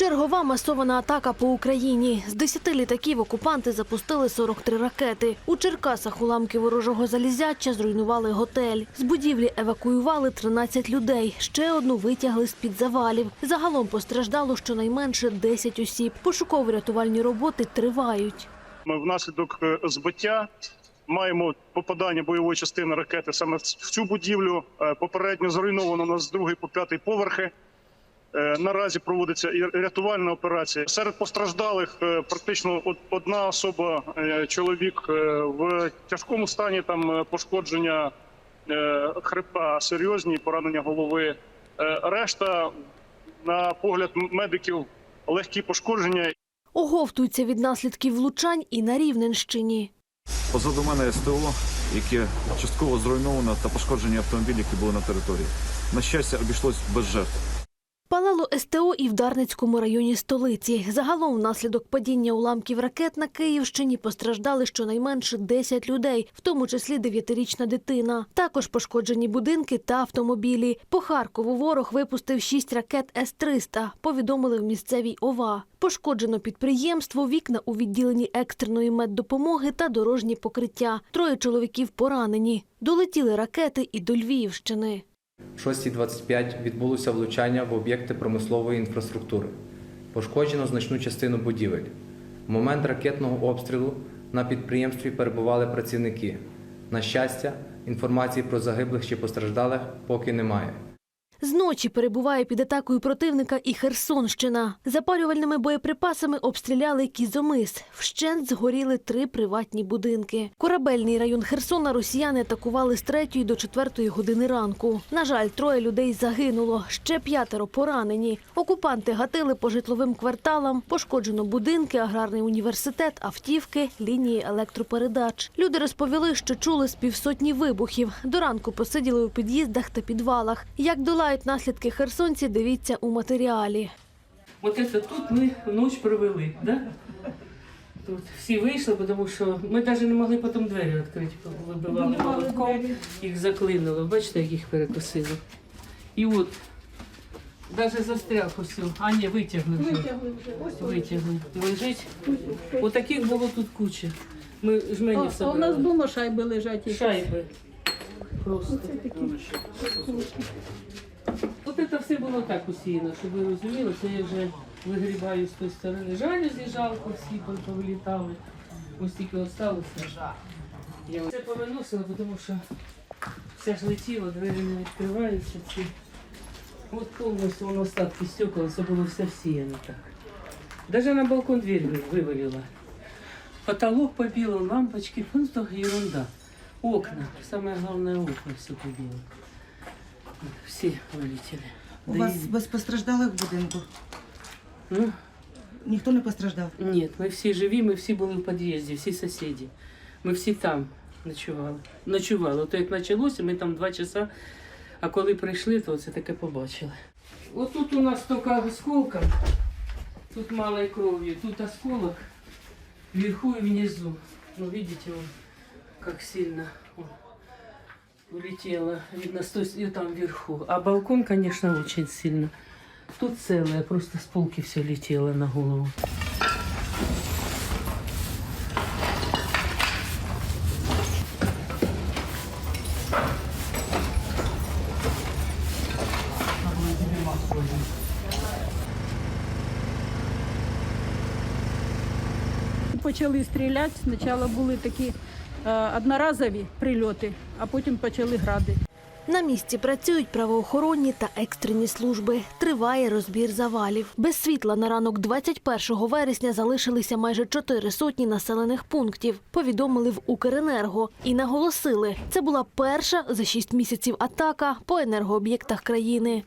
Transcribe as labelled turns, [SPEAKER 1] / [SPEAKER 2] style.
[SPEAKER 1] Чергова масована атака по Україні. З 10 літаків окупанти запустили 43 ракети. У Черкасах уламки ворожого залізяча зруйнували готель. З будівлі евакуювали 13 людей. Ще одну витягли з-під завалів. Загалом постраждало щонайменше 10 осіб. Пошуково-рятувальні роботи тривають.
[SPEAKER 2] Ми внаслідок е, збиття маємо попадання бойової частини ракети саме в цю будівлю. Е, Попередньо зруйновано у нас з другий по п'ятий поверхи. Е, Наразі проводиться і рятувальна операція. Серед постраждалих е, практично одна особа, е, чоловік в тяжкому стані. Там пошкодження хребта, серйозні поранення голови. Решта, на погляд медиків, легкі пошкодження
[SPEAKER 1] Оговтуються від наслідків влучань і на Рівненщині.
[SPEAKER 3] Позаду мене СТО, яке частково зруйновано та пошкоджені автомобілі, які були на території. На щастя, обійшлось без жертв.
[SPEAKER 1] Палало СТО і в Дарницькому районі столиці. Загалом внаслідок падіння уламків ракет на Київщині постраждали щонайменше 10 людей, в тому числі 9-річна дитина. Також пошкоджені будинки та автомобілі. По Харкову ворог випустив 6 ракет С-300, повідомили в місцевій ОВА. Пошкоджено підприємство, вікна у відділенні екстреної меддопомоги та дорожні покриття. Троє чоловіків поранені. Долетіли ракети і до Львівщини.
[SPEAKER 4] О 6.25 відбулося влучання в об'єкти промислової інфраструктури. Пошкоджено значну частину будівель. В момент ракетного обстрілу на підприємстві перебували працівники. На щастя, інформації про загиблих чи постраждалих поки немає.
[SPEAKER 1] Зночі перебуває під атакою противника і Херсонщина. Запалювальними боєприпасами обстріляли Кізомис. Вщент згоріли три приватні будинки. Корабельний район Херсона росіяни атакували з 3 до 4 години ранку. На жаль, троє людей загинуло, ще п'ятеро поранені. Окупанти гатили по житловим кварталам, пошкоджено будинки, аграрний університет, автівки, лінії електропередач. Люди розповіли, що чули з півсотні вибухів. До ранку посиділи у під'їздах та підвалах. Як долають наслідки херсонці, дивіться у матеріалі.
[SPEAKER 5] Вот это тут ми ніч провели, да? Тут всі вийшли, тому що ми навіть не могли потім двері відкрити, вибивали молотком, їх заклинило. Бачите, як їх перекосило. І от, навіть застряг усю. А ні, витягли вже.
[SPEAKER 6] Витягли вже. Ось
[SPEAKER 5] Витягли. Лежить. Отаких було тут куча. Ми жмені
[SPEAKER 6] А, а у нас
[SPEAKER 5] собрали.
[SPEAKER 6] дома шайби лежать. якісь.
[SPEAKER 5] Шайби. Просто.
[SPEAKER 6] Оце такі.
[SPEAKER 5] От це все було так усіяно, щоб ви розуміли, це я вже вигрібаю з тої сторони. Жалюзі жалко, всі повилітали. Ось тільки осталося. Я це повиносила, тому що все ж летіло, двері не відкриваються. Ці. От повністю воно остатки стекла, це було все всіяно так. Даже на балкон дверь вивалила. Потолок побило, лампочки, ну ерунда. Окна, самое главное окна все побило. Всі вилетіли.
[SPEAKER 7] У
[SPEAKER 5] Да
[SPEAKER 7] вас
[SPEAKER 5] и-
[SPEAKER 7] без постраждалих в будинку?
[SPEAKER 5] Ну,
[SPEAKER 7] Ніхто не постраждав?
[SPEAKER 5] Ні, ми всі живі, ми всі були в під'їзді, всі сусіди. Ми всі там ночували. Ночували. То як почалося, ми там два часа, а коли прийшли, то це таке побачили. От тут у нас тільки осколком, тут малой кров'ю, тут осколок вверху и внизу. Ну, видите, он как сильно улетело. Видно, и там вверху. А балкон, конечно, очень сильно. Тут целое, просто с полки все летело на голову.
[SPEAKER 6] Почали стріляти. Спочатку були такі е, одноразові прильоти, а потім почали гради.
[SPEAKER 1] На місці працюють правоохоронні та екстрені служби. Триває розбір завалів. Без світла на ранок 21 вересня залишилися майже чотири сотні населених пунктів. Повідомили в Укренерго і наголосили, це була перша за шість місяців атака по енергооб'єктах країни.